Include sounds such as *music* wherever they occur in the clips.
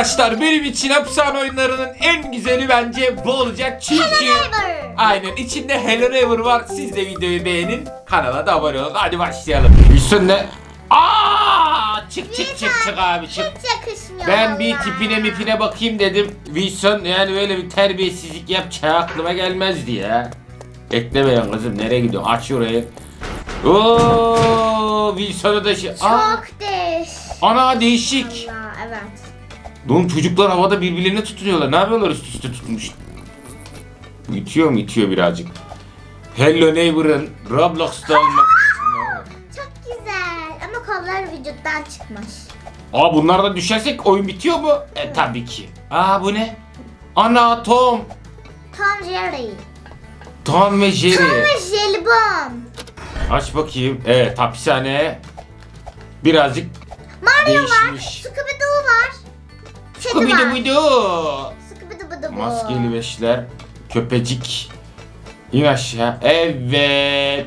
Arkadaşlar benim için hapishane oyunlarının en güzeli bence bu olacak çünkü. Aynen içinde Hello Neighbor var. Siz de videoyu beğenin. Kanala da abone olun. Hadi başlayalım. Ne? Aa! Çık çık çık çık abi çık. Hiç yakışmıyor Ben bir vallahi. tipine mipine bakayım dedim. Wilson yani böyle bir terbiyesizlik yapacağı aklıma gelmezdi ya. Beklemeyin kızım nereye gidiyorsun? Aç şurayı. Oo, Wilson'u da şey. Aa, Çok değiş. ana değişik. Allah evet. Oğlum çocuklar havada birbirlerine tutunuyorlar. Ne yapıyorlar üst üste tutmuş? İtiyor mu? İtiyor birazcık. Hello Neighbor'ın Roblox'ta olması. *laughs* Çok güzel ama kollar vücuttan çıkmış. Aa bunlardan düşersek oyun bitiyor mu? E tabii ki. Aa bu ne? Ana Tom. Tom Jerry. Tom ve Jerry. Tom ve Jelibon. Aç bakayım. Evet hapishane. Birazcık Mario değişmiş. Var. Kedi var. Scooby-Doo. Scooby-Doo. Maskeli beşler. Köpecik. İn aşağı. Evet.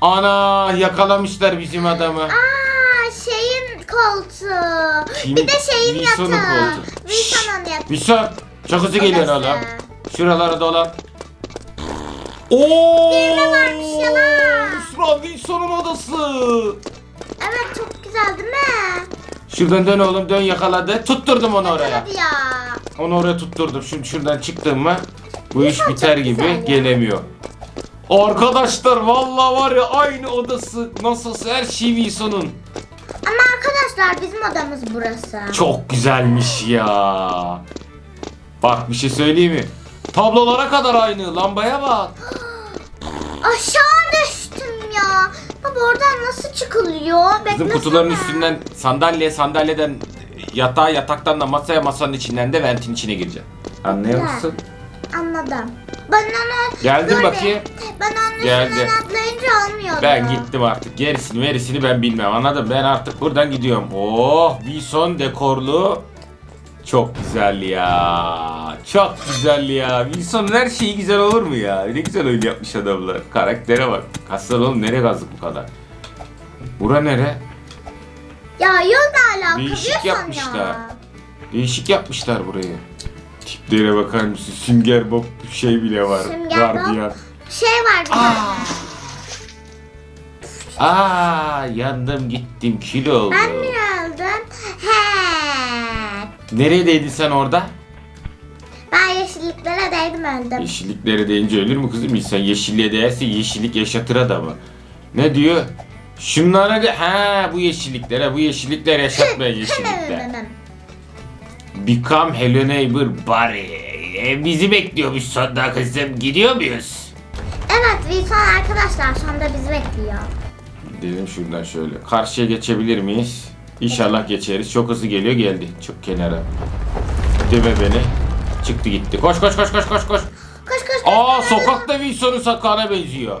Ana yakalamışlar bizim adamı. Aa şeyin koltuğu. Kim? Bir de şeyin Wilson'un yatağı. koltuğu. Wilson'un yatağı. Wilson çok hızlı geliyorsun Odası. oğlum. Şuralara dolan. Oo! Birine varmış yalan. Yusra Wilson'un odası. Evet çok güzel değil mi? Şuradan dön oğlum dön yakaladı. Tutturdum onu oraya. Hadi ya. Onu oraya tutturdum. Şimdi şuradan çıktım mı bu iş biter gibi gelemiyor. Arkadaşlar vallahi var ya aynı odası nasılsa her şey Wilson'un. Ama arkadaşlar bizim odamız burası. Çok güzelmiş ya. Bak bir şey söyleyeyim mi? Tablolara kadar aynı. Lambaya bak. *gasps* Aşağı düştüm ya. Baba oradan nasıl çıkılıyor? Bizim Beklesene. kutuların üstünden sandalye sandalye'den yatağa yataktan da masaya masanın içinden de ventin içine gireceksin. Anlıyor musun? Anladım. Ben onu... Geldim Dur bakayım. Ben onun Geldi. üstünden atlayınca olmuyordu. Ben gittim artık. Gerisini verisini ben bilmem anladın Ben artık buradan gidiyorum. Oh Wilson dekorlu. Çok güzel ya. Çok güzel ya. Wilson'un her şeyi güzel olur mu ya? Ne güzel oyun yapmış adamlar. Karaktere bak. Kaslar oğlum nereye kazdık bu kadar? Bura nere? Ya yolla alakalı Değişik yapmışlar. ya. Değişik yapmışlar burayı. Tiplere bakar mısın? Sünger Bob şey bile var. Sünger Bob. Gardiyan. Şey var bir tane. Aa yandım gittim kilo oldu. Ben mi öldüm? He. Nereye değdin sen orada? Ben yeşilliklere değdim öldüm. Yeşilliklere değince ölür mü kızım? İnsan yeşilliğe değerse yeşillik yaşatır adamı. Ne diyor? Şunlara de ha bu yeşilliklere bu yeşillikler yaşatmayan *laughs* yeşillikler. Become Hello Neighbor Barry. E, bizi bekliyormuş sonunda kızım. Gidiyor muyuz? Evet Wilson arkadaşlar anda bizi bekliyor. Gidelim şuradan şöyle. Karşıya geçebilir miyiz? İnşallah geçeriz. Çok hızlı geliyor geldi. Çok kenara. Deme beni. Çıktı gitti. Koş koş koş koş koş koş. Koş koş koş. Aa sokakta Wilson'un sakağına benziyor.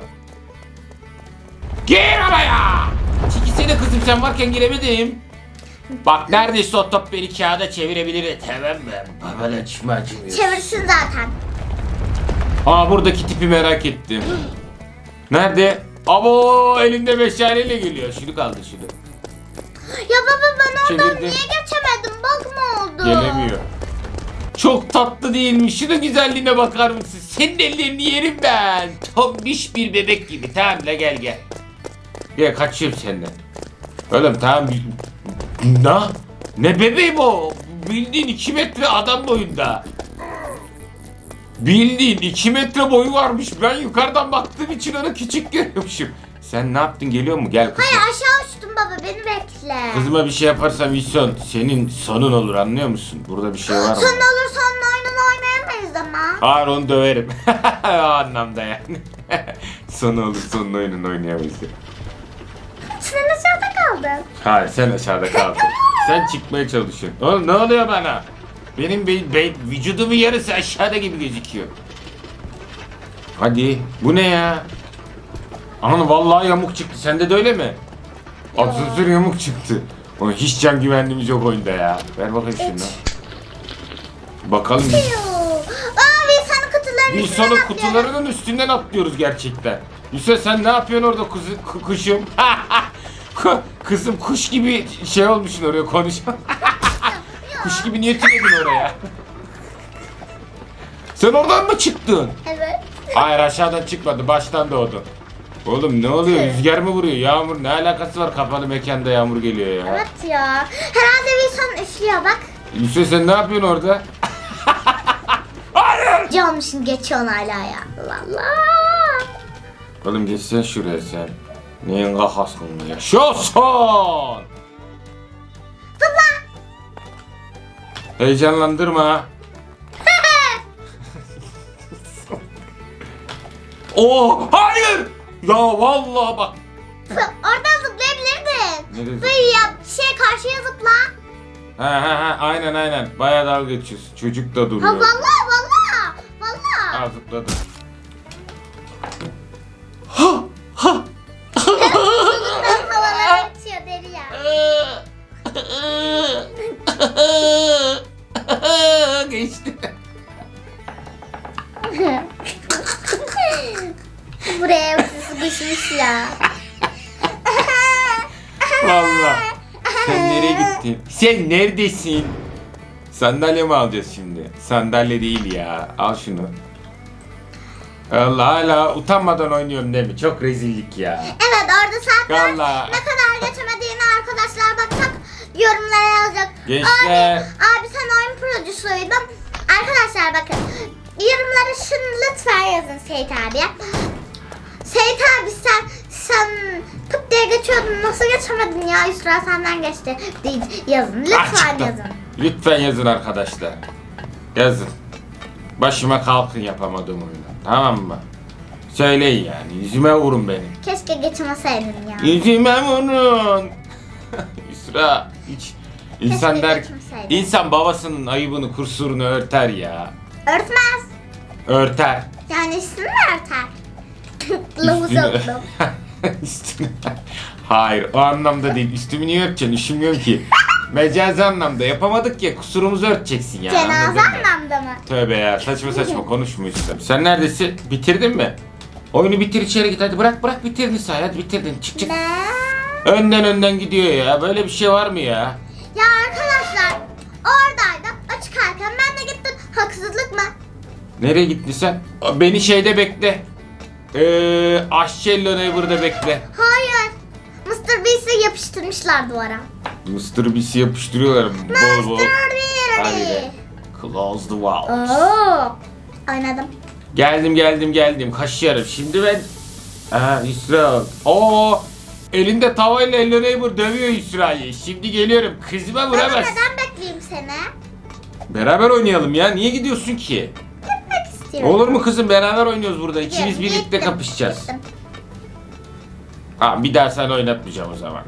Gir araya. Çekilsene kızım sen varken giremedim. Bak neredeyse o top beni kağıda çevirebilir. Tamam mı? Babana acımıyor. Çevirsin zaten. Aa buradaki tipi merak ettim. Nerede? Abo elinde meşaleyle geliyor. Şunu kaldı şunu. Ya baba ben oradan Çevirdim. niye geçemedim? Bak ne oldu? Gelemiyor. Çok tatlı değil mi? Şunun güzelliğine bakar mısın? Senin ellerini yerim ben. Tombiş bir bebek gibi. Tamam la gel gel. Gel kaçıyorum senden. Oğlum tamam. Ne? Ne bebeğim o? Bildiğin 2 metre adam boyunda. Bildiğin 2 metre boyu varmış. Ben yukarıdan baktığım için onu küçük görüyormuşum. Sen ne yaptın geliyor mu? Gel kızım. Hayır aşağı uçtum baba beni bekle. Kızıma bir şey yaparsan Wilson senin sonun olur anlıyor musun? Burada bir şey var mı? Son olursa onun oyununu oynayamayız ama. Hayır onu döverim. *laughs* o anlamda yani. *laughs* Sonu olur sonun oyununu oynayamayız. Sen aşağıda kaldın. Hayır sen aşağıda kaldın. *laughs* sen çıkmaya çalışıyorsun. Oğlum ne oluyor bana? Benim be, be, vücudumun yarısı aşağıda gibi gözüküyor. Hadi. Bu ne ya? Aman vallahi yamuk çıktı. Sende de öyle mi? Asansör yamuk çıktı. Oğlum hiç can güvenliğimiz yok oyunda ya. Ver bakayım şunu. Bakalım biz. Yoo. Aa Wilson'un kutularının Bir üstünden sonra atlıyorum. kutularının üstünden atlıyoruz gerçekten. Yusuf sen ne yapıyorsun orada kuzu, ku- kuşum? *laughs* Ku- Kızım kuş gibi şey olmuşsun oraya konuş. *laughs* Kuş gibi niye tünedin oraya? Sen oradan mı çıktın? Evet. Hayır aşağıdan çıkmadı. Baştan doğdu. Oğlum ne oluyor? Rüzgar mı vuruyor? Yağmur ne alakası var? Kapalı mekanda yağmur geliyor ya. Evet ya. Herhalde Wilson üflüyor bak. Yusuf sen ne yapıyorsun orada? *laughs* Canmışsın geçiyorsun hala ya. Allah Allah. Oğlum geçsen şuraya sen. Neyin kahasını yaşıyorsun? Zıpla. Heyecanlandırma. *laughs* Oo hayır. Ya vallahi bak. Oradan zıplayabilirdin. Nereye Böyle ya şey karşıya zıpla. Ha ha ha aynen aynen. Bayağı dalga geçiyorsun. Çocuk da duruyor. Ha vallahi vallahi. Vallahi. Ha zıpladı. Sıkışmış ya. Vallahi. Sen nereye gittin? Sen neredesin? Sandalye mi alacağız şimdi? Sandalye değil ya. Al şunu. Allah hala utanmadan oynuyorum değil mi? Çok rezillik ya. Evet orada saatler Vallahi. ne kadar geçemediğini arkadaşlar baksak yorumlara yazacak. Gençler. Abi, abi sen oyun procusuydun. Arkadaşlar bakın yorumlara şunu lütfen yazın Seyit abiye. Nasıl geçemedin ya Yusra senden geçti yazın lütfen Açıkta. yazın. Lütfen yazın arkadaşlar. Yazın. Başıma kalkın yapamadığım oyunu. Tamam mı? Söyleyin yani. Yüzüme vurun benim. Keşke geçemeseydin ya. Yüzüme vurun. *laughs* Yusra hiç insan Keşke der geçmeseydin. insan babasının ayıbını kursurunu örter ya. Örtmez. Örter. Yani üstünü örter? *laughs* Lavuz Üstünü- okudum. *laughs* Hayır o anlamda değil. Üstümü niye örteceksin? Üşümüyorum ki. Mecazi anlamda yapamadık ya kusurumuzu örteceksin ya. Cenaze anladın mı? anlamda mı? Tövbe ya saçma saçma konuşma işte. Sen neredesin? Bitirdin mi? Oyunu bitir içeri git hadi bırak bırak bitirdin say hadi bitirdin çık çık. Ne? Önden önden gidiyor ya böyle bir şey var mı ya? Ya arkadaşlar oradaydım o çıkarken ben de gittim. Haksızlık mı? Nereye gittin sen? Beni şeyde bekle. Ee, Aşçello Neighbor'da bekle. Hayır. Yapıştırmışlar duvara. Mr. Beast'i yapıştırıyorlar bol bol. Hadi be. Close the walls. Oo. Oynadım. Geldim geldim geldim kaşıyorum. Şimdi ben... Aa Yusra. Oo elinde tavayla Neighbor dövüyor Yusra'yı. Şimdi geliyorum. Kızıma Ama vuramaz. neden bekleyeyim seni? Beraber oynayalım ya. Niye gidiyorsun ki? Gitmek istiyorum. Olur mu kızım? Beraber oynuyoruz burada. İkimiz birlikte gittim, kapışacağız. gittim. Ha bir daha sen oynatmayacağım o zaman. *laughs*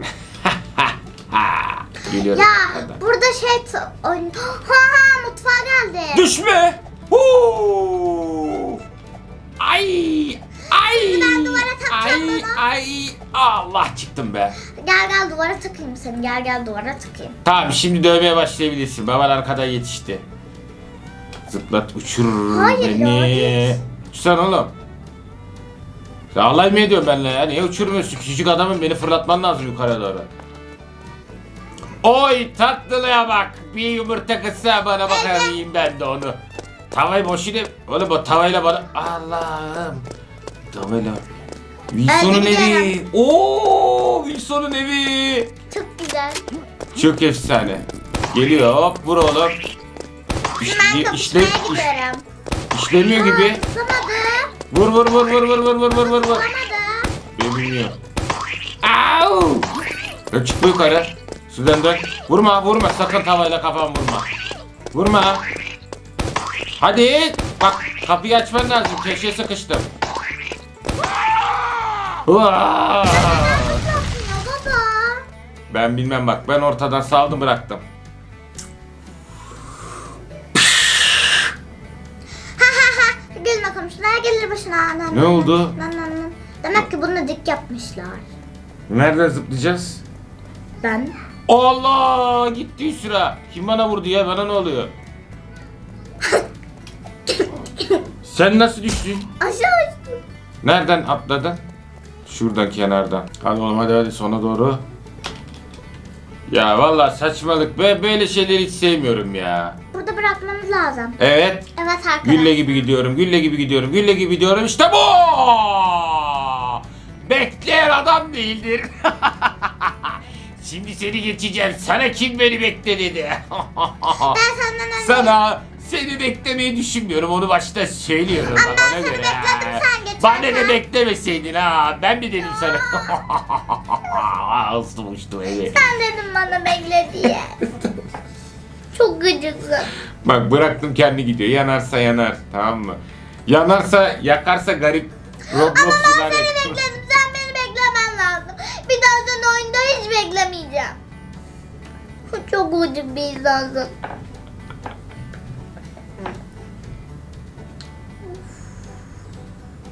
Geliyorum. Ya Hadi. burada şey t- oyun... Ha *gasps* ha mutfağa geldi. Düşme! Huu! Ay! Ay! Ben duvara takacağım Ay! bunu. Ay! Allah çıktım be. Gel gel duvara takayım seni. Gel gel duvara takayım. Tamam şimdi dövmeye başlayabilirsin. Baban arkadan yetişti. Zıplat uçurur Hayır ya, beni. hiç. Uçsana oğlum. Sen alay mı ediyorsun benimle ya? Niye uçurmuyorsun? Küçücük adamın beni fırlatman lazım yukarı doğru. Oy tatlılığa bak. Bir yumurta kısa bana bakayım ben de onu. Tavayı boşuna... Oğlum o tavayla bana... Allah'ım. Tavayla... Wilson'un evi. Oo, Wilson'un evi. Çok güzel. Çok efsane. Geliyor hop vur oğlum. Ben İşle, iş- gidiyorum. işlemiyor gibi. Zıplamadı. Vur vur vur vur vur vur vur vur vur vur. Zıplamadı. Ben bilmiyorum. Au! Ya çık bu yukarı. Sudan dön. Vurma vurma sakın tavayla kafam vurma. Vurma. Hadi. Bak kapıyı açman lazım. Köşeye sıkıştım. Ben bilmem bak ben ortadan saldım bıraktım. Komşular gelir başına. Nan, Ne oldu? nan, nan, nan. Demek ki bunu dik yapmışlar. Nereden zıplayacağız? Ben. Allah gitti sıra. Kim bana vurdu ya? Bana ne oluyor? Sen nasıl düştün? Aşağı uçtum. Nereden atladın? Şuradan kenardan. Hadi oğlum hadi hadi sona doğru. Ya vallahi saçmalık. Ben böyle şeyleri hiç sevmiyorum ya. Bırakmamız lazım. Evet. Evet arkadaşlar. Gülle gibi gidiyorum, gülle gibi gidiyorum, gülle gibi gidiyorum. İşte bu! Bekleyen adam değildir. *laughs* Şimdi seni geçeceğim. Sana kim beni bekle dedi. *laughs* Ben senden önce... Sana seni beklemeyi düşünmüyorum. Onu başta söylüyorum. Ama ben seni göre. bekledim, sen geçerken. Bana ne beklemeseydin ha. Ben mi dedim sana? Hızlı uçtu evi. Sen dedin bana bekle diye. *laughs* Çok gıcıksın. Bak bıraktım kendi gidiyor. Yanarsa yanar. Tamam mı? Yanarsa yakarsa garip Ama ben seni bekledim. Sen beni beklemen lazım. Bir daha seni oyunda hiç beklemeyeceğim. Çok gıcık bir insansın.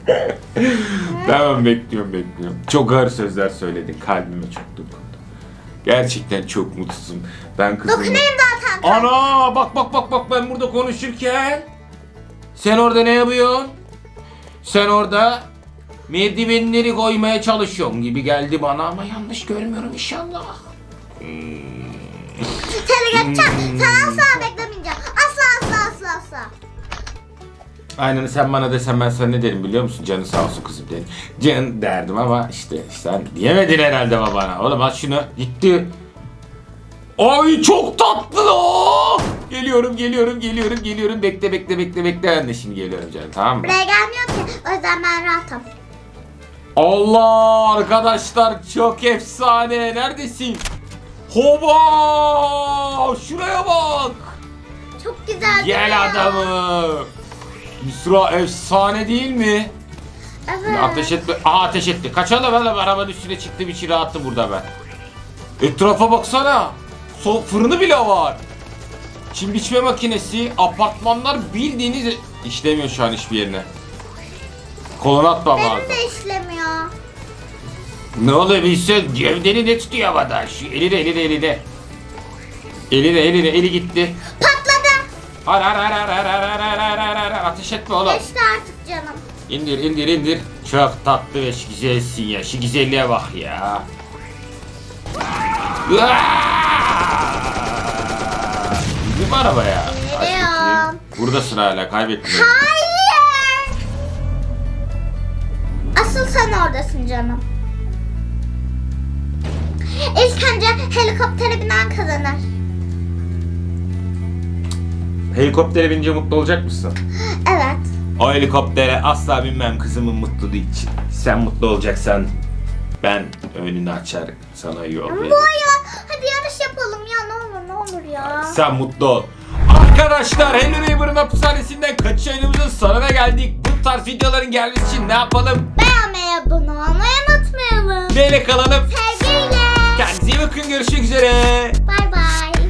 *laughs* Tamam bekliyorum bekliyorum. Çok ağır sözler söyledin. Kalbime çok dokundu. Gerçekten çok mutsuzum. Ben kızımla... Dokunayım Ana bak bak bak bak ben burada konuşurken sen orada ne yapıyorsun? Sen orada merdivenleri koymaya çalışıyorsun gibi geldi bana ama yanlış görmüyorum inşallah. Seni geçeceğim. Sen asla beklemeyeceğim. Asla asla asla asla. Aynen sen bana desen ben sana ne derim biliyor musun? Canı sağ olsun kızım derim. Can derdim ama işte sen diyemedin herhalde babana. Oğlum at şunu gitti. Ay çok tatlı o. Geliyorum geliyorum geliyorum geliyorum bekle bekle bekle bekle ben de şimdi geliyorum canım tamam mı? Buraya gelmiyor ki. O yüzden ben rahatım. Allah arkadaşlar çok efsane neredesin? Hoba şuraya bak. Çok güzel. Gel adamı. Yusra efsane değil mi? Evet. Ateş etme. Aa ateş etti. Kaçalım hele arabanın üstüne çıktı bir çile attı burada ben. Etrafa baksana. So fırını bile var. Çim biçme makinesi, apartmanlar bildiğiniz işlemiyor şu an hiçbir yerine. Kolunu atmam lazım. Benim de işlemiyor. Ne oluyor bilsen gövdeni ne tutuyor havada? Şu eli de eli de eli de. Eli de eli de eli gitti. Patladı. Har har har har har har har har har har har ateş etme oğlum. Geçti artık canım. İndir indir indir. Çok tatlı ve güzelsin ya. Şu güzelliğe bak ya. Bizim mi arabaya? Aç bakayım. Buradasın hala kaybettin. Hayır. Asıl sen oradasın canım. İlk önce helikoptere binen kazanır. Helikoptere binince mutlu olacak mısın? Evet. O helikoptere asla binmem kızımın mutluluğu için. Sen mutlu olacaksan ben önünü açar sana yol Bu veririm. ya. Hadi yarış yapalım ya ne olur ne olur ya. Sen mutlu ol. Arkadaşlar Hello Neighbor'ın hapishanesinden kaçış oyunumuzun sonuna geldik. Bu tarz videoların gelmesi için ne yapalım? Beğenmeyi, abone olmayı unutmayalım. Neyle kalalım? Sevgiyle. Kendinize iyi bakın. Görüşmek üzere.